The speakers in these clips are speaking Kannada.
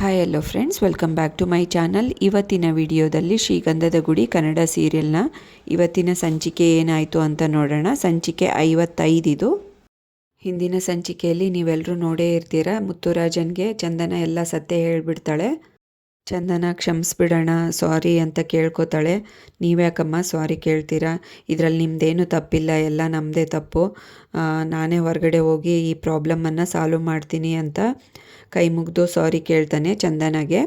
Hi hello friends welcome back to my channel ಇವತ್ತಿನ ವಿಡಿಯೋದಲ್ಲಿ ಶ್ರೀಗಂಧದ ಗುಡಿ ಕನ್ನಡ ಸೀರಿಯಲ್ನ ಇವತ್ತಿನ ಸಂಚಿಕೆ ಏನಾಯಿತು ಅಂತ ನೋಡೋಣ. ಸಂಚಿಕೆ ಐವತ್ತೈದಿದು ಹಿಂದಿನ ಸಂಚಿಕೆಯಲ್ಲಿ ನೀವೆಲ್ಲರೂ ನೋಡೇ ಇರ್ತೀರ? ಮುತ್ತುರಾಜನ್ಗೆ ಚಂದನ ಎಲ್ಲ ಸತ್ಯ ಹೇಳ್ಬಿಡ್ತಾಳೆ. ಚಂದನ, ಕ್ಷಮಿಸ್ಬಿಡೋಣ, ಸಾರಿ ಅಂತ ಕೇಳ್ಕೊತಾಳೆ. ನೀವ್ಯಾಕಮ್ಮ ಸಾರಿ ಕೇಳ್ತೀರಾ? ಇದರಲ್ಲಿ ನಿಮ್ಮದೇನು ತಪ್ಪಿಲ್ಲ, ಎಲ್ಲ ನಮ್ಮದೇ ತಪ್ಪು. ನಾನೇ ಹೊರಗಡೆ ಹೋಗಿ ಈ ಪ್ರಾಬ್ಲಮನ್ನು ಸಾಲ್ವ್ ಮಾಡ್ತೀನಿ ಅಂತ ಕೈ ಮುಗಿದು ಸಾರಿ ಕೇಳ್ತಾನೆ ಚಂದನಗೆ.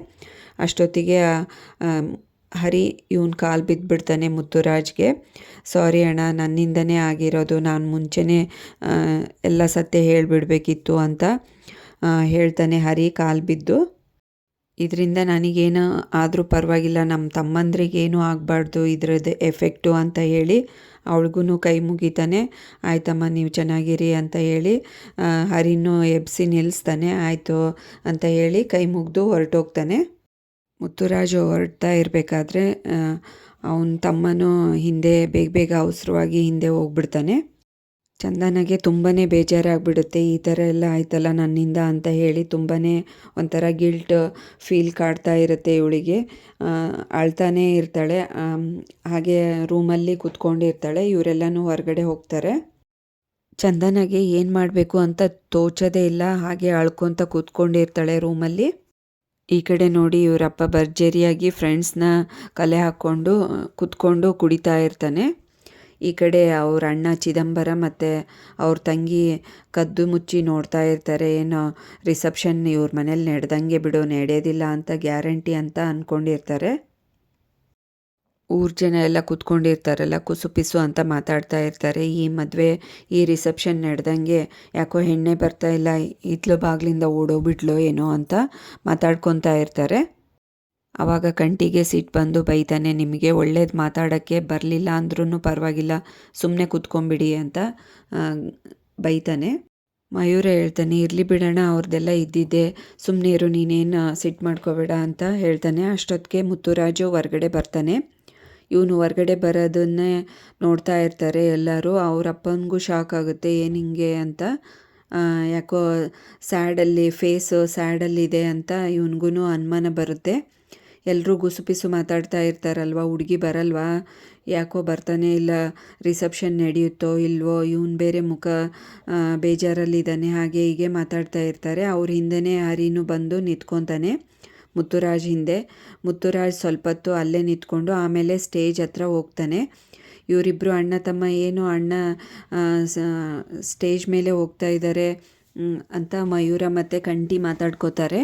ಅಷ್ಟೊತ್ತಿಗೆ ಹರಿ ಇವನು ಕಾಲು ಬಿದ್ದುಬಿಡ್ತಾನೆ ಮುತ್ತುರಾಜ್ಗೆ. ಸಾರಿ ಅಣ್ಣ, ನನ್ನಿಂದನೇ ಆಗಿರೋದು. ನಾನು ಮುಂಚೆನೇ ಎಲ್ಲ ಸತ್ಯ ಹೇಳಿಬಿಡ್ಬೇಕಿತ್ತು ಅಂತ ಹೇಳ್ತಾನೆ ಹರಿ ಕಾಲು ಬಿದ್ದು. ಇದರಿಂದ ನನಗೇನು ಆದರೂ ಪರವಾಗಿಲ್ಲ, ನಮ್ಮ ತಮ್ಮಂದ್ರಿಗೇನು ಆಗಬಾರ್ದು, ಇದ್ರದ್ದು ಎಫೆಕ್ಟು ಅಂತ ಹೇಳಿ ಅವಳಿಗೂ ಕೈ ಮುಗಿತಾನೆ. ಆಯ್ತಮ್ಮ, ನೀವು ಚೆನ್ನಾಗಿರಿ ಅಂತ ಹೇಳಿ ಹರಿನೂ ಎಬ್ಸಿ ನಿಲ್ಲಿಸ್ತಾನೆ ಆಯಿತು ಅಂತ ಹೇಳಿ ಕೈ ಮುಗಿದು ಹೊರಟೋಗ್ತಾನೆ. ಮುತ್ತುರಾಜು ಹೊರಡ್ತಾ ಇರಬೇಕಾದ್ರೆ ಅವನ ತಮ್ಮನೂ ಹಿಂದೆ, ಬೇಗ ಬೇಗ ಅವಸರವಾಗಿ ಹಿಂದೆ ಹೋಗ್ಬಿಡ್ತಾನೆ. ಚಂದನಗೆ ತುಂಬಾ ಬೇಜಾರಾಗ್ಬಿಡುತ್ತೆ, ಈ ಥರ ಎಲ್ಲ ಆಯ್ತಲ್ಲ ನನ್ನಿಂದ? ಅಂತ ಹೇಳಿ ತುಂಬಾ ಒಂಥರ ಗಿಲ್ಟ್ ಫೀಲ್ ಕಾಡ್ತಾ ಇರುತ್ತೆ ಇವಳಿಗೆ. ಅಳ್ತಾನೇ ಇರ್ತಾಳೆ. ಹಾಗೆ ರೂಮಲ್ಲಿ ಕೂತ್ಕೊಂಡಿರ್ತಾಳೆ ಇವರೆಲ್ಲನೂ ಹೊರಗಡೆ ಹೋಗ್ತಾರೆ. ಚಂದನಗೆ ಏನು ಮಾಡಬೇಕು ಅಂತ ತೋಚದೇ ಇಲ್ಲ. ಹಾಗೆ ಅಳ್ಕೊತ ಕೂತ್ಕೊಂಡಿರ್ತಾಳೆ ರೂಮಲ್ಲಿ. ಈ ಕಡೆ ನೋಡಿ ಇವರಪ್ಪ ಭರ್ಜರಿಯಾಗಿ ಫ್ರೆಂಡ್ಸ್ನ ಕಲೆ ಹಾಕ್ಕೊಂಡು ಕುತ್ಕೊಂಡು ಕುಡಿತಾ ಇರ್ತಾನೆ. ಈ ಕಡೆ ಅವ್ರ ಅಣ್ಣ ಚಿದಂಬರ ಮತ್ತು ಅವ್ರ ತಂಗಿ ಕದ್ದು ಮುಚ್ಚಿ ನೋಡ್ತಾ ಇರ್ತಾರೆ. ಏನೋ ರಿಸೆಪ್ಷನ್ ಇವ್ರ ಮನೇಲಿ ನಡೆದಂಗೆ ಬಿಡು, ನಡೆಯೋದಿಲ್ಲ ಅಂತ ಗ್ಯಾರಂಟಿ ಅಂತ ಅಂದ್ಕೊಂಡಿರ್ತಾರೆ ಊರ್ ಜನ ಎಲ್ಲ ಕುತ್ಕೊಂಡಿರ್ತಾರಲ್ಲ ಕುಸುಪಿಸು ಅಂತ ಮಾತಾಡ್ತಾ ಇರ್ತಾರೆ. ಈ ಮದುವೆ, ಈ ರಿಸೆಪ್ಷನ್ ನಡೆದಂಗೆ ಯಾಕೋ ಹೆಣ್ಣೆ ಬರ್ತಾ ಇಲ್ಲ ಇತ್ಲು ಬಾಗ್ಲಿಂದ ಓಡೋಗ್ಬಿಟ್ಲೋ ಏನೋ ಅಂತ ಮಾತಾಡ್ಕೊತಾ ಇರ್ತಾರೆ. ಆವಾಗ ಕಂಟಿಗೆ ಸಿಟ್ಟು ಬಂದು ಬೈತಾನೆ, ನಿಮಗೆ ಒಳ್ಳೇದು ಮಾತಾಡೋಕ್ಕೆ ಬರಲಿಲ್ಲ ಅಂದ್ರೂ ಪರವಾಗಿಲ್ಲ ಸುಮ್ಮನೆ ಕೂತ್ಕೊಂಬಿಡಿ ಅಂತ ಬೈತಾನೆ. ಮಯೂರ ಹೇಳ್ತಾನೆ, ಇರಲಿ ಬಿಡೋಣ ಅವ್ರದ್ದೆಲ್ಲ ಇದ್ದಿದ್ದೆ ಸುಮ್ಮನೆ ಇರು, ನೀನೇನು ಸಿಟ್ಟು ಮಾಡ್ಕೋಬೇಡ ಅಂತ ಹೇಳ್ತಾನೆ. ಅಷ್ಟೊತ್ತಿಗೆ ಮುತ್ತುರಾಜು ಹೊರ್ಗಡೆ ಬರ್ತಾನೆ. ಇವನು ಹೊರ್ಗಡೆ ಬರೋದನ್ನೇ ನೋಡ್ತಾ ಇರ್ತಾರೆ ಎಲ್ಲರೂ. ಅವ್ರ ಅಪ್ಪನಿಗೂ ಶಾಕ್ ಆಗುತ್ತೆ, ಏನು ಹಿಂಗೆ ಅಂತ. ಯಾಕೋ, ಸ್ಯಾಡಲ್ಲಿ, ಫೇಸು ಸ್ಯಾಡಲ್ಲಿದೆ ಅಂತ ಇವನಿಗೂ ಅನುಮಾನ ಬರುತ್ತೆ. ಎಲ್ಲರೂ ಗುಸುಪಿಸು ಮಾತಾಡ್ತಾ ಇರ್ತಾರಲ್ವ, ಹುಡುಗಿ ಬರಲ್ವಾ? ಯಾಕೋ ಬರ್ತಾನೆ ಇಲ್ಲ, ರಿಸೆಪ್ಷನ್ ನಡೆಯುತ್ತೋ ಇಲ್ವೋ? ಇವನು ಬೇರೆ ಮುಖ ಬೇಜಾರಲ್ಲಿದ್ದಾನೆ, ಹಾಗೆ ಹೀಗೆ ಮಾತಾಡ್ತಾ ಇರ್ತಾರೆ. ಅವ್ರ ಹಿಂದೆನೇ ಹರಿನೂ ಬಂದು ನಿಂತ್ಕೊತಾನೆ ಮುತ್ತುರಾಜ್ ಹಿಂದೆ. ಮುತ್ತುರಾಜ್ ಸ್ವಲ್ಪ ಹೊತ್ತು ಅಲ್ಲೇ ನಿಂತ್ಕೊಂಡು ಆಮೇಲೆ ಸ್ಟೇಜ್ ಹತ್ರ ಹೋಗ್ತಾನೆ. ಇವರಿಬ್ಬರು ಅಣ್ಣ ತಮ್ಮ ಏನು ಅಣ್ಣ ಸ್ಟೇಜ್ ಮೇಲೆ ಹೋಗ್ತಾ ಇದ್ದಾರೆ ಅಂತ ಮಯೂರ ಮತ್ತು ಕಂಟಿ ಮಾತಾಡ್ಕೋತಾರೆ.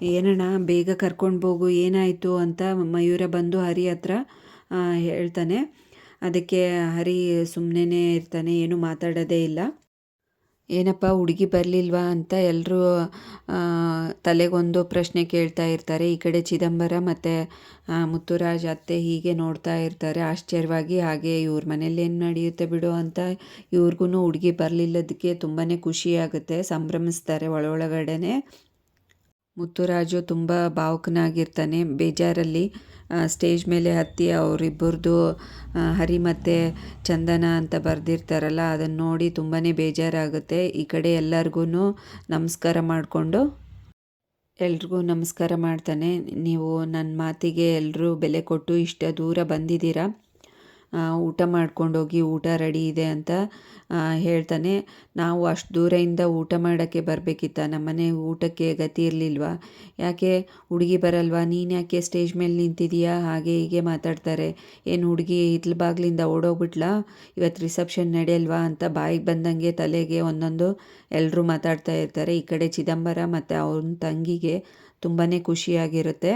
ಏನಣ್ಣ, ಬೇಗ ಕರ್ಕೊಂಡು ಹೋಗು, ಏನಾಯಿತು ಅಂತ ಮಯೂರ ಬಂದು ಹರಿ ಹತ್ರ ಹೇಳ್ತಾನೆ. ಅದಕ್ಕೆ ಹರಿ ಸುಮ್ಮನೆ ಇರ್ತಾನೆ, ಏನು ಮಾತಾಡೋದೇ ಇಲ್ಲ. ಏನಪ್ಪ, ಹುಡುಗಿ ಬರಲಿಲ್ವಾ ಅಂತ ಎಲ್ಲರೂ ತಲೆಗೊಂದು ಪ್ರಶ್ನೆ ಕೇಳ್ತಾ ಇರ್ತಾರೆ. ಈ ಕಡೆ ಚಿದಂಬರ ಮತ್ತು ಮುತ್ತುರಾಜ್ ಅತ್ತೆ ಹೀಗೆ ನೋಡ್ತಾ ಇರ್ತಾರೆ. ಆಶ್ಚರ್ಯವಾಗಿ, ಹಾಗೆ ಇವ್ರ ಮನೇಲಿ ಏನು ನಡೆಯುತ್ತೆ ಬಿಡು ಅಂತ ಇವ್ರಿಗೂ ಹುಡುಗಿ ಬರಲಿಲ್ಲದಕ್ಕೆ ತುಂಬಾ ಖುಷಿಯಾಗುತ್ತೆ ಸಂಭ್ರಮಿಸ್ತಾರೆ ಒಳೊಳಗಡೆನೆ. ಮುತ್ತುರಾಜು ತುಂಬ ಭಾವುಕನಾಗಿರ್ತಾನೆ ಬೇಜಾರಲ್ಲಿ ಸ್ಟೇಜ್ ಮೇಲೆ ಹತ್ತಿ ಅವರಿಬ್ಬರದು ಹರಿ ಮತ್ತು ಚಂದನ ಅಂತ ಬರೆದಿರ್ತಾರಲ್ಲ ಅದನ್ನು ನೋಡಿ ತುಂಬಾ ಬೇಜಾರಾಗುತ್ತೆ. ಈ ಕಡೆ ಎಲ್ಲರಿಗೂ ನಮಸ್ಕಾರ ಮಾಡಿಕೊಂಡು ಎಲ್ರಿಗೂ ನಮಸ್ಕಾರ ಮಾಡ್ತಾನೆ. ನೀವು ನನ್ನ ಮಾತಿಗೆ ಎಲ್ಲರೂ ಬೆಲೆ ಕೊಟ್ಟು ಇಷ್ಟ ದೂರ ಬಂದಿದ್ದೀರಾ? ಊಟ ಮಾಡ್ಕೊಂಡೋಗಿ ಊಟ ರೆಡಿ ಇದೆ ಅಂತ ಹೇಳ್ತಾನೆ. ನಾವು ಅಷ್ಟು ದೂರದಿಂದ ಊಟ ಮಾಡೋಕ್ಕೆ ಬರಬೇಕಿತ್ತ ನಮ್ಮನೆ ಊಟಕ್ಕೆ ಗತಿ ಇರಲಿಲ್ವಾ? ಯಾಕೆ ಹುಡುಗಿ ಬರಲ್ವಾ? ನೀನು ಯಾಕೆ ಸ್ಟೇಜ್ ಮೇಲೆ ನಿಂತಿದೀಯಾ? ಹಾಗೆ ಹೀಗೆ ಮಾತಾಡ್ತಾರೆ. ಏನು ಹುಡುಗಿ ಹಿತ್ಲ ಬಾಗ್ಲಿಂದ ಓಡೋಗ್ಬಿಟ್ಲಾ? ಇವತ್ತು ರಿಸೆಪ್ಷನ್ ನಡೆಯಲ್ವಾ ಅಂತ ಬಾಯಿಗೆ ಬಂದಂಗೆ ತಲೆಗೆ ಒಂದೊಂದು ಎಲ್ಲರೂ ಮಾತಾಡ್ತಾ ಇರ್ತಾರೆ. ಈ ಕಡೆ ಚಿದಂಬರ ಮತ್ತು ಅವನ ತಂಗಿಗೆ ತುಂಬಾ ಖುಷಿಯಾಗಿರುತ್ತೆ.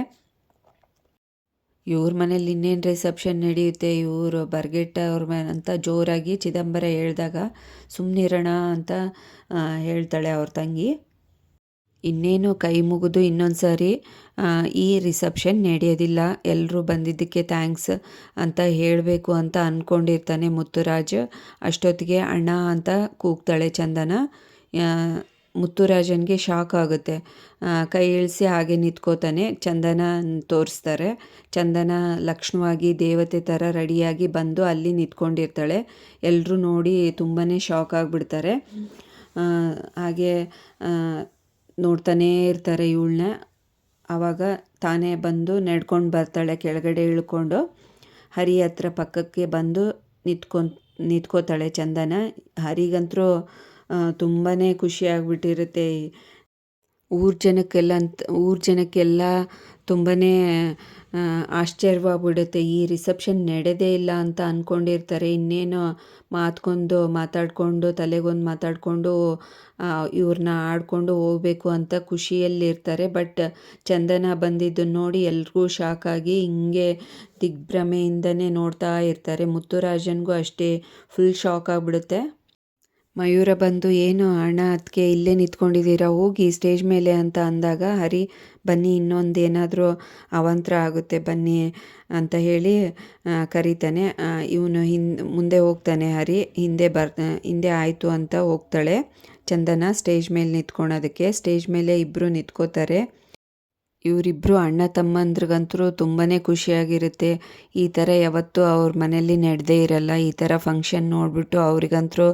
ಇವ್ರ ಮನೇಲಿ ಇನ್ನೇನು ರಿಸೆಪ್ಷನ್ ನಡೆಯುತ್ತೆ? ಇವರು ಬರ್ಗೆಟ್ಟ ಅವ್ರ ಮನೆ ಅಂತ ಜೋರಾಗಿ ಚಿದಂಬರ ಹೇಳಿದಾಗ ಸುಮ್ಮನಿರೋಣ ಅಂತ ಹೇಳ್ತಾಳೆ ಅವ್ರ ತಂಗಿ. ಇನ್ನೇನು ಕೈ ಮುಗಿದು ಇನ್ನೊಂದು ಸಾರಿ ಈ ರಿಸೆಪ್ಷನ್ ನಡೆಯೋದಿಲ್ಲ. ಎಲ್ಲರೂ ಬಂದಿದ್ದಕ್ಕೆ ಥ್ಯಾಂಕ್ಸ್ ಅಂತ ಹೇಳಬೇಕು ಅಂತ ಅಂದ್ಕೊಂಡಿರ್ತಾನೆ ಮುತ್ತುರಾಜ್. ಅಷ್ಟೊತ್ತಿಗೆ ಅಣ್ಣ ಅಂತ ಕೂಗ್ತಾಳೆ ಚಂದನ. ಮುತ್ತುರಾಜನ್ಗೆ ಶಾಕ್ ಆಗುತ್ತೆ. ಕೈ ಇಳಿಸಿ ಹಾಗೆ ನಿಂತ್ಕೋತಾನೆ. ಚಂದನ ತೋರಿಸ್ತಾರೆ. ಚಂದನ ಲಕ್ಷ್ಮವಾಗಿ ದೇವತೆ ಥರ ರೆಡಿಯಾಗಿ ಬಂದು ಅಲ್ಲಿ ನಿಂತ್ಕೊಂಡಿರ್ತಾಳೆ. ಎಲ್ಲರೂ ನೋಡಿ ತುಂಬಾ ಶಾಕ್ ಆಗಿಬಿಡ್ತಾರೆ. ಹಾಗೆ ನೋಡ್ತಾನೇ ಇರ್ತಾರೆ ಇವಳನ್ನ. ಆವಾಗ ತಾನೇ ಬಂದು ನಡ್ಕೊಂಡು ಬರ್ತಾಳೆ ಕೆಳಗಡೆ ಇಳ್ಕೊಂಡು. ಹರಿ ಹತ್ರ ಪಕ್ಕಕ್ಕೆ ಬಂದು ನಿಂತ್ಕೊ ನಿಂತ್ಕೋತಾಳೆ ಚಂದನ. ಹರಿಗಂತೂ ತುಂಬಾ ಖುಷಿ ಆಗ್ಬಿಟ್ಟಿರುತ್ತೆ. ಊರ ಜನಕ್ಕೆಲ್ಲ ಅಂತ, ಊರ ಜನಕ್ಕೆಲ್ಲ ತುಂಬಾ ಆಶ್ಚರ್ಯವಾಗ್ಬಿಡುತ್ತೆ. ಈ ರಿಸೆಪ್ಷನ್ ನಡೆದೇ ಇಲ್ಲ ಅಂತ ಅಂದ್ಕೊಂಡಿರ್ತಾರೆ ಇನ್ನೇನು ಮಾತ್ಕೊಂಡು, ಮಾತಾಡಿಕೊಂಡು, ತಲೆಗೊಂದು ಮಾತಾಡಿಕೊಂಡು ಇವ್ರನ್ನ ಆಡಿಕೊಂಡು ಹೋಗಬೇಕು ಅಂತ ಖುಷಿಯಲ್ಲಿರ್ತಾರೆ. ಬಟ್ ಚಂದನ ಬಂದಿದ್ದನ್ನು ನೋಡಿ ಎಲ್ರಿಗೂ ಆಗಿ ಹಿಂಗೆ ದಿಗ್ಭ್ರಮೆಯಿಂದನೇ ನೋಡ್ತಾ ಇರ್ತಾರೆ. ಮುತ್ತುರಾಜನ್ಗೂ ಅಷ್ಟೇ ಫುಲ್ ಶಾಕ್ ಆಗಿಬಿಡುತ್ತೆ. ಮಯೂರ ಬಂದು, ಏನು ಅಣ್ಣ ಅದಕ್ಕೆ ಇಲ್ಲೇ ನಿಂತ್ಕೊಂಡಿದ್ದೀರಾ? ಹೋಗಿ ಸ್ಟೇಜ್ ಮೇಲೆ ಅಂತ ಅಂದಾಗ, ಹರಿ, ಬನ್ನಿ ಇನ್ನೊಂದು ಏನಾದರೂ ಅವಂತರ ಆಗುತ್ತೆ, ಬನ್ನಿ ಅಂತ ಹೇಳಿ ಕರೀತಾನೆ. ಇವನು ಹಿಂದೆ ಮುಂದೆ ಹೋಗ್ತಾನೆ, ಹರಿ, ಹಿಂದೆ ಬರ್ ಹಿಂದೆ ಆಯಿತು ಅಂತ ಹೋಗ್ತಾಳೆ. ಚಂದನ ಸ್ಟೇಜ್ ಮೇಲೆ ನಿಂತ್ಕೊಳೋದಕ್ಕೆ. ಸ್ಟೇಜ್ ಮೇಲೆ ಇಬ್ಬರು ನಿಂತ್ಕೋತಾರೆ. ಇವರಿಬ್ಬರು ಅಣ್ಣ ತಮ್ಮಂದ್ರಿಗಂತರೂ ತುಂಬಾ ಖುಷಿಯಾಗಿರುತ್ತೆ. ಈ ಥರ ಯಾವತ್ತೂ ಅವ್ರ ಮನೇಲಿ ನಡೆದೇ ಇರಲ್ಲ. ಈ ಥರ ಫಂಕ್ಷನ್ ನೋಡಿಬಿಟ್ಟು ಅವ್ರಿಗಂತೂ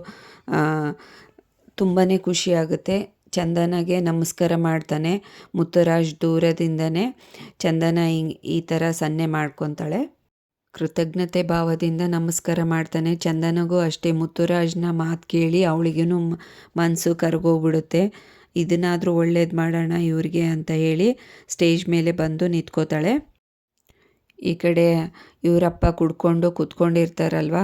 ತುಂಬಾ ಖುಷಿಯಾಗುತ್ತೆ. ಚಂದನಗೆ ನಮಸ್ಕಾರ ಮಾಡ್ತಾನೆ. ಮುತ್ತುರಾಜ್ ದೂರದಿಂದನೇ ಚಂದನ ಹಿಂಗೆ ಈ ಥರ ಸನ್ನೆ ಮಾಡ್ಕೊತಾಳೆ. ಕೃತಜ್ಞತೆ ಭಾವದಿಂದ ನಮಸ್ಕಾರ ಮಾಡ್ತಾನೆ. ಚಂದನಗೂ ಅಷ್ಟೇ ಮುತ್ತುರಾಜ್ನ ಮಾತು ಕೇಳಿ ಅವಳಿಗೂ ಮನಸ್ಸು ಕರ್ಗೋಗ್ಬಿಡುತ್ತೆ. ಇದನ್ನಾದರೂ ಒಳ್ಳೇದು ಮಾಡೋಣ ಇವ್ರಿಗೆ ಅಂತ ಹೇಳಿ ಸ್ಟೇಜ್ ಮೇಲೆ ಬಂದು ನಿಂತ್ಕೋತಾಳೆ. ಈ ಕಡೆ ಇವರಪ್ಪ ಕುಡ್ಕೊಂಡು ಕೂತ್ಕೊಂಡಿರ್ತಾರಲ್ವ?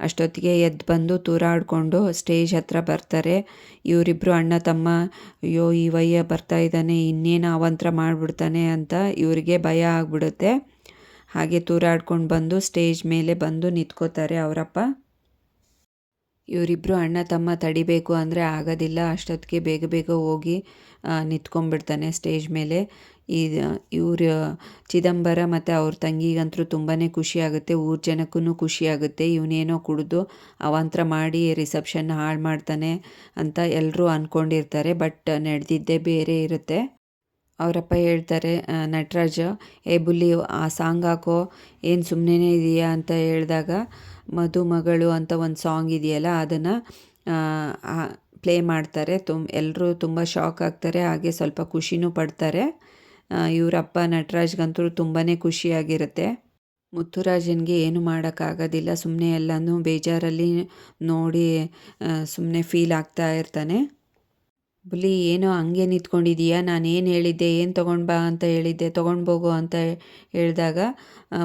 ಅಷ್ಟೊತ್ತಿಗೆ ಎದ್ದು ಬಂದು ತೂರಾಡಿಕೊಂಡು ಸ್ಟೇಜ್ ಹತ್ರ ಬರ್ತಾರೆ. ಇವರಿಬ್ಬರು ಅಣ್ಣ, ತಮ್ಮ, ಅಯ್ಯೋ, ಈ ವಯ್ಯ ಬರ್ತಾ ಇದ್ದಾನೆ, ಇನ್ನೇನು ಅವಂತರ ಮಾಡಿಬಿಡ್ತಾನೆ ಅಂತ ಇವರಿಗೆ ಭಯ ಆಗ್ಬಿಡುತ್ತೆ. ಹಾಗೆ ತೂರಾಡ್ಕೊಂಡು ಬಂದು ಸ್ಟೇಜ್ ಮೇಲೆ ಬಂದು ನಿಂತ್ಕೋತಾರೆ ಅವರಪ್ಪ. ಇವರಿಬ್ಬರು ಅಣ್ಣ, ತಮ್ಮ ತಡಿಬೇಕು ಅಂದರೆ ಆಗೋದಿಲ್ಲ. ಅಷ್ಟೊತ್ತಿಗೆ ಬೇಗ ಬೇಗ ಹೋಗಿ ನಿಂತ್ಕೊಂಡ್ಬಿಡ್ತಾನೆ ಸ್ಟೇಜ್ ಮೇಲೆ. ಈ ಇವ್ರ ಚಿದಂಬರ ಮತ್ತು ಅವ್ರ ತಂಗಿಗಂತೂ ತುಂಬಾ ಖುಷಿಯಾಗುತ್ತೆ, ಊರ ಜನಕ್ಕೂ ಖುಷಿಯಾಗುತ್ತೆ, ಇವನೇನೋ ಕುಡಿದು ಅವಾಂತರ ಮಾಡಿ ರಿಸೆಪ್ಷನ್ ಹಾಳು ಮಾಡ್ತಾನೆ ಅಂತ ಎಲ್ಲರೂ ಅಂದ್ಕೊಂಡಿರ್ತಾರೆ ಬಟ್ ನಡೆದಿದ್ದೇ ಬೇರೆ ಇರುತ್ತೆ. ಅವರಪ್ಪ ಹೇಳ್ತಾರೆ ನಟರಾಜ, ಏ ಬುಲ್ಲಿ, ಆ ಸಾಂಗ್ ಹಾಕೋ, ಏನು ಸುಮ್ಮನೆ ಇದೆಯಾ? ಅಂತ ಹೇಳಿದಾಗ ಮಧುಮಗಳು ಅಂತ ಒಂದು ಸಾಂಗ್ ಇದೆಯಲ್ಲ, ಅದನ್ನು ಪ್ಲೇ ಮಾಡ್ತಾರೆ ತುಂಬ ಎಲ್ಲರೂ ತುಂಬ ಶಾಕ್ ಆಗ್ತಾರೆ, ಹಾಗೆ ಸ್ವಲ್ಪ ಖುಷಿನೂ ಪಡ್ತಾರೆ. ಇವರಪ್ಪ ನಟರಾಜ್ಗಂತೂ ತುಂಬಾ ಖುಷಿಯಾಗಿರುತ್ತೆ. ಮುತ್ತುರಾಜನಿಗೆ ಏನು ಮಾಡೋಕ್ಕಾಗೋದಿಲ್ಲ ಸುಮ್ಮನೆ ಎಲ್ಲನೂ ಬೇಜಾರಲ್ಲಿ ನೋಡಿ ಸುಮ್ಮನೆ ಫೀಲ್ ಆಗ್ತಾ ಇರ್ತಾನೆ. ಬುಲಿ, ಏನೋ ಹಂಗೆ ನಿಂತ್ಕೊಂಡಿದೀಯಾ? ನಾನು ಏನು ಹೇಳಿದ್ದೆ? ಏನು ತೊಗೊಂಡು ಬಾ ಅಂತ ಹೇಳಿದ್ದೆ? ತೊಗೊಂಡು ಅಂತ ಹೇಳಿದಾಗ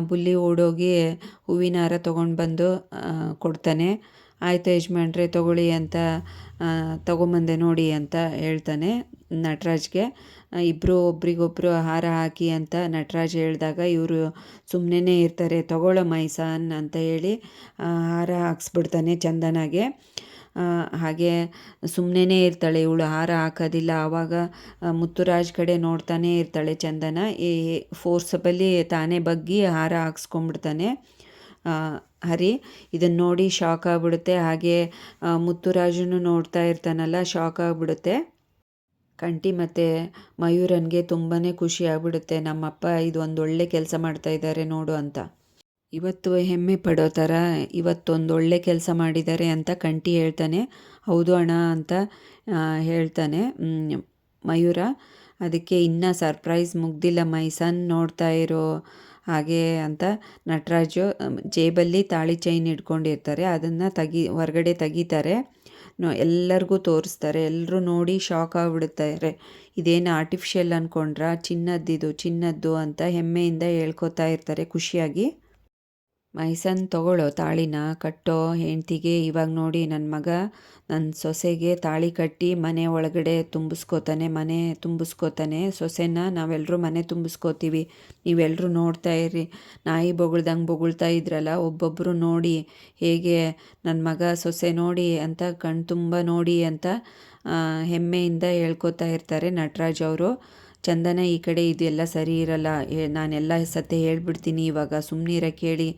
ಬುಲ್ಲಿ ಓಡೋಗಿ ಹೂವಿನ ಹಾರ ತೊಗೊಂಡು ಬಂದು ಕೊಡ್ತಾನೆ. ಆಯಿತು ಯಜಮಾನ್ರೆ, ತೊಗೊಳ್ಳಿ ಅಂತ ತೊಗೊಂಬಂದೆ ನೋಡಿ ಅಂತ ಹೇಳ್ತಾನೆ ನಟರಾಜ್ಗೆ. ಇಬ್ಬರು ಒಬ್ರಿಗೊಬ್ಬರು ಹಾರ ಹಾಕಿ ಅಂತ ನಟರಾಜ್ ಹೇಳಿದಾಗ ಇವರು ಸುಮ್ಮನೆ ಇರ್ತಾರೆ, ತಗೊಳ್ಳೋ ಮೈಸಾನ್ ಅಂತ ಹೇಳಿ ಹಾರ ಹಾಕ್ಸ್ಬಿಡ್ತಾನೆ ಚಂದನಾಗೆ. ಹಾಗೆ ಸುಮ್ಮನೆ ಇರ್ತಾಳೆ, ಇವಳು ಹಾರ ಹಾಕೋದಿಲ್ಲ, ಆವಾಗ ಮುತ್ತುರಾಜ್ ಕಡೆ ನೋಡ್ತಾನೆ ಇರ್ತಾಳೆ ಚಂದನ. ಈ ಫೋರ್ಸಬಲಿ ತಾನೇ ಬಗ್ಗಿ ಹಾರ ಹಾಕ್ಸ್ಕೊಂಡ್ಬಿಡ್ತಾನೆ. ಹರಿ ಇದನ್ನು ನೋಡಿ ಶಾಕ್ ಆಗ್ಬಿಡುತ್ತೆ. ಹಾಗೆ ಮುತ್ತುರಾಜನು ನೋಡ್ತಾ ಇರ್ತಾನಲ್ಲ ಶಾಕ್ ಆಗ್ಬಿಡುತ್ತೆ. ಕಂಟಿ ಮತ್ತು ಮಯೂರನಿಗೆ ತುಂಬಾ ಖುಷಿ ಆಗ್ಬಿಡುತ್ತೆ. ನಮ್ಮಪ್ಪ ಇದು ಒಂದು ಒಳ್ಳೆ ಕೆಲಸ ಮಾಡ್ತಾ ಇದ್ದಾರೆ ನೋಡು ಅಂತ. ಇವತ್ತು ಹೆಮ್ಮೆ ಪಡೋ ಥರ ಇವತ್ತೊಂದು ಒಳ್ಳೆ ಕೆಲಸ ಮಾಡಿದ್ದಾರೆ ಅಂತ ಕಂಟಿ ಹೇಳ್ತಾನೆ. ಹೌದು ಅಣ್ಣ ಅಂತ ಹೇಳ್ತಾನೆ. ಮಯೂರ, ಅದಕ್ಕೆ ಇನ್ನೂ ಸರ್ಪ್ರೈಸ್ ಮುಗ್ದಿಲ್ಲ ಮೈಸನ್ ನೋಡ್ತಾ ಇರೋ ಹಾಗೆ ಅಂತ ನಟರಾಜು ಜೇಬಲ್ಲಿ ತಾಳಿ ಚೈನ್ ಇಟ್ಕೊಂಡಿರ್ತಾರೆ. ಅದನ್ನು ತೆಗಿ, ಹೊರಗಡೆ ತೆಗಿತಾರೆ. ಎಲ್ಲರಿಗೂ ತೋರಿಸ್ತಾರೆ. ಎಲ್ಲರೂ ನೋಡಿ ಶಾಕ್ ಆಗಿಬಿಡ್ತಾರೆ ಇದೇನು ಆರ್ಟಿಫಿಷಿಯಲ್ ಅಂದ್ಕೊಂಡ್ರ ಚಿನ್ನದ್ದಿದು, ಚಿನ್ನದ್ದು ಅಂತ ಹೆಮ್ಮೆಯಿಂದ ಹೇಳ್ಕೊತಾ ಇರ್ತಾರೆ ಖುಷಿಯಾಗಿ. ಮೈಸನ್ ತಗೊಳ್ಳೋ ತಾಳಿನ ಕಟ್ಟೋ ಹೆಂಡ್ತಿಗೆ ಇವಾಗ ನೋಡಿ ನನ್ನ ಮಗ ನನ್ನ ಸೊಸೆಗೆ ತಾಳಿ ಕಟ್ಟಿ ಮನೆ ಒಳಗಡೆ ತುಂಬಿಸ್ಕೋತಾನೆ, ಮನೆ ತುಂಬಿಸ್ಕೋತಾನೆ. ಸೊಸೆನ ನಾವೆಲ್ಲರೂ ಮನೆ ತುಂಬಿಸ್ಕೋತೀವಿ. ನೀವೆಲ್ಲರೂ ನೋಡ್ತಾ ಇರಿ ನಾಯಿ ಬೊಗಳ್ದಂಗೆ ಬೊಗಳ್ತಾ ಇದ್ರಲ್ಲ ಒಬ್ಬೊಬ್ಬರು ನೋಡಿ ಹೇಗೆ ನನ್ನ ಮಗ ಸೊಸೆ ನೋಡಿ ಅಂತ ಕಣ್ತುಂಬ ನೋಡಿ ಅಂತ ಹೆಮ್ಮೆಯಿಂದ ಹೇಳ್ಕೊತಾ ಇರ್ತಾರೆ ನಟರಾಜ್ ಅವರು. ಚಂದನ ಈ ಕಡೆ ಇದೆಲ್ಲ ಸರಿ ಇರಲ್ಲ ನಾನೆಲ್ಲ ಸತ್ಯ ಹೇಳ್ಬಿಡ್ತೀನಿ, ಇವಾಗ ಸುಮ್ಮನಿರ ಕೇಳಿ.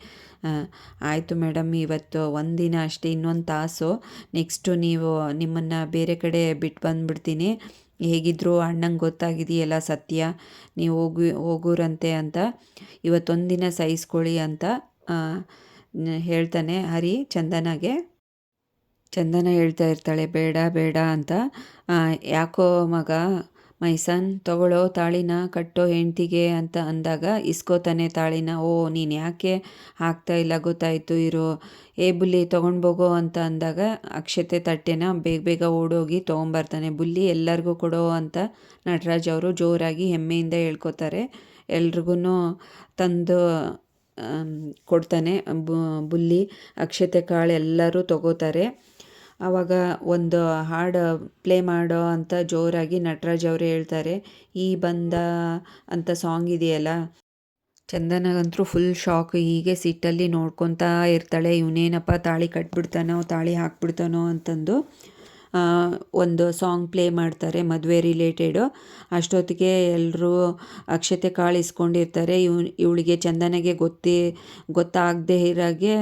ಆಯಿತು ಮೇಡಮ್ ಇವತ್ತು ಒಂದಿನ ಅಷ್ಟೇ, ಇನ್ನೊಂದು ತಾಸು. ನೆಕ್ಸ್ಟು ನೀವು ನಿಮ್ಮನ್ನು ಬೇರೆ ಕಡೆ ಬಿಟ್ಟು ಬಂದುಬಿಡ್ತೀನಿ. ಹೇಗಿದ್ದರೂ ಅಣ್ಣಂಗೆ ಗೊತ್ತಾಗಿದೆಯಲ್ಲ ಸತ್ಯ, ನೀವು ಹೋಗು, ಹೋಗೋರಂತೆ ಅಂತ. ಇವತ್ತೊಂದಿನ ಸಹಿಸ್ಕೊಳ್ಳಿ ಅಂತ ಹೇಳ್ತಾನೆ ಹರಿ ಚಂದನಗೆ. ಚಂದನ ಹೇಳ್ತಾ ಇರ್ತಾಳೆ, ಬೇಡ ಬೇಡ ಅಂತ. ಯಾಕೋ ಮಗ ಮೈಸನ್ ತಗೊಳ್ಳೋ ತಾಳಿನ ಕಟ್ಟೋ ಹೆಂಡ್ತಿಗೆ ಅಂತ ಅಂದಾಗ ಇಸ್ಕೋತಾನೆ ತಾಳಿನ, ಓ, ನೀನು ಯಾಕೆ ಹಾಕ್ತಾ ಇಲ್ಲ ಗೊತ್ತಾಯಿತು ಇರೋ. ಏ, ಬುಲ್ಲಿ ತೊಗೊಂಡ್ಬೋಗೋ ಅಂತ ಅಂದಾಗ ಅಕ್ಷತೆ ತಟ್ಟೆನ ಬೇಗ ಬೇಗ ಓಡೋಗಿ ತೊಗೊಂಬರ್ತಾನೆ. ಬುಲ್ಲಿ, ಎಲ್ಲರಿಗೂ ಕೊಡೋ ಅಂತ ನಟರಾಜ್ ಅವರು ಜೋರಾಗಿ ಹೆಮ್ಮೆಯಿಂದ ಹೇಳ್ಕೊತಾರೆ. ಎಲ್ರಿಗೂ ತಂದು ಕೊಡ್ತಾನೆ. ಬುಲ್ಲಿ, ಅಕ್ಷತೆ ಕಾಳು ಎಲ್ಲರೂ ತಗೋತಾರೆ. ಆವಾಗ ಒಂದು ಹಾಡು ಪ್ಲೇ ಮಾಡೋ ಅಂತ ಜೋರಾಗಿ ನಟರಾಜ್ ಅವರು ಹೇಳ್ತಾರೆ, ಈ ಬಂದ ಅಂತ ಸಾಂಗ್ ಇದೆಯಲ್ಲ ಚಂದನಗಂತೂ ಫುಲ್ ಶಾಕ್ ಹೀಗೆ ಸಿಟ್ಟಲ್ಲಿ ನೋಡ್ಕೊತಾ ಇರ್ತಾಳೆ, ಇವನೇನಪ್ಪ ತಾಳಿ ಕಟ್ಬಿಡ್ತಾನೋ, ತಾಳಿ ಹಾಕ್ಬಿಡ್ತಾನೋ ಅಂತಂದು ಒಂದು ಸಾಂಗ್ ಪ್ಲೇ ಮಾಡ್ತಾರೆ, ಮದುವೆ ರಿಲೇಟೆಡು ಅಷ್ಟೊತ್ತಿಗೆ ಎಲ್ಲರೂ ಅಕ್ಷತೆ ಕಾಳು ಇಸ್ಕೊಂಡಿರ್ತಾರೆ ಇವ್, ಇವಳಿಗೆ ಚಂದನಗೆ ಗೊತ್ತೇ, ಗೊತ್ತಾಗದೇ ಇರಾಗೆ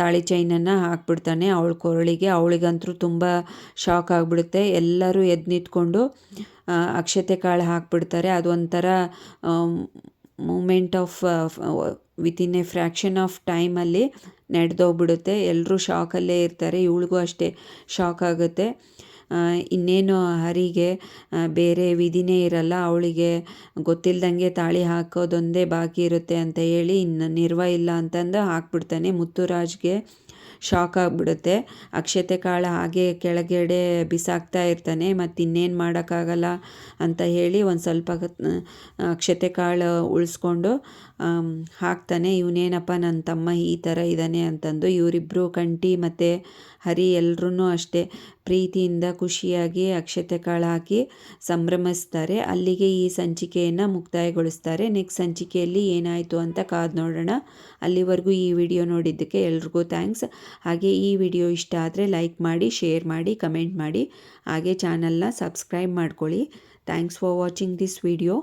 ತಾಳಿ ಚೈನನ್ನು ಹಾಕ್ಬಿಡ್ತಾನೆ. ಅವಳ ಕೊರಳಿಗೆ ಅವಳಿಗಂತೂ ತುಂಬ ಶಾಕ್ ಆಗಿಬಿಡುತ್ತೆ. ಎಲ್ಲರೂ ಎದ್ದು ನಿಂತ್ಕೊಂಡು ಅಕ್ಷತೆ ಕಾಳು ಹಾಕ್ಬಿಡ್ತಾರೆ. ಅದೊಂಥರ moment of within a fraction of ಟೈಮಲ್ಲಿ ನಡೆದೋಗ್ಬಿಡುತ್ತೆ. ಎಲ್ಲರೂ ಶಾಕಲ್ಲೇ ಇರ್ತಾರೆ, ಇವಳಿಗೂ ಅಷ್ಟೇ ಶಾಕ್ ಆಗುತ್ತೆ. ಇನ್ನೇನು ಹರಿಗೆ ಬೇರೆ ವಿಧಿನೇ ಇರಲ್ಲ, ಅವಳಿಗೆ ಗೊತ್ತಿಲ್ಲದಂಗೆ ತಾಳಿ ಹಾಕೋದೊಂದೇ ಬಾಕಿ ಇರುತ್ತೆ ಅಂತ ಹೇಳಿ ಇನ್ನು ನಿರ್ವ ಇಲ್ಲ ಅಂತಂದು ಹಾಕ್ಬಿಡ್ತಾನೆ ಮುತ್ತುರಾಜ್ಗೆ. ಶಾಕ್ ಆಗಿಬಿಡುತ್ತೆ ಅಕ್ಷತೆ ಕಾಳು ಹಾಗೆ ಕೆಳಗಡೆ ಬಿಸಾಕ್ತಾ ಇರ್ತಾನೆ ಮತ್ತು ಇನ್ನೇನು ಮಾಡೋಕ್ಕಾಗಲ್ಲ ಅಂತ ಹೇಳಿ ಒಂದು ಸ್ವಲ್ಪ ಅಕ್ಷತೆ ಕಾಳು ಉಳಿಸ್ಕೊಂಡು ಹಾಕ್ತಾನೆ, ಇವನೇನಪ್ಪ ನನ್ನ ತಮ್ಮ ಈ ಥರ ಇದ್ದಾನೆ ಅಂತಂದು ಇವರಿಬ್ಬರು ಕಂಟಿ ಮತ್ತು ಹರಿ ಎಲ್ಲರೂ ಅಷ್ಟೇ ಪ್ರೀತಿಯಿಂದ ಖುಷಿಯಾಗಿ ಅಕ್ಷತೆ ಕಾಳು ಹಾಕಿ ಸಂಭ್ರಮಿಸ್ತಾರೆ. ಅಲ್ಲಿಗೆ ಈ ಸಂಚಿಕೆಯನ್ನು ಮುಕ್ತಾಯಗೊಳಿಸ್ತಾರೆ. ನೆಕ್ಸ್ಟ್ ಸಂಚಿಕೆಯಲ್ಲಿ ಏನಾಯಿತು ಅಂತ ಕಾದು ನೋಡೋಣ. ಅಲ್ಲಿವರೆಗೂ ಈ ವಿಡಿಯೋ ನೋಡಿದ್ದಕ್ಕೆ ಎಲ್ರಿಗೂ ಥ್ಯಾಂಕ್ಸ್. ಹಾಗೆ ಈ ವಿಡಿಯೋ ಇಷ್ಟ ಆದರೆ ಲೈಕ್ ಮಾಡಿ, ಶೇರ್ ಮಾಡಿ, ಕಮೆಂಟ್ ಮಾಡಿ. ಹಾಗೆ ಚಾನಲ್ನ ಸಬ್ಸ್ಕ್ರೈಬ್ ಮಾಡ್ಕೊಳ್ಳಿ. Thanks for watching this video.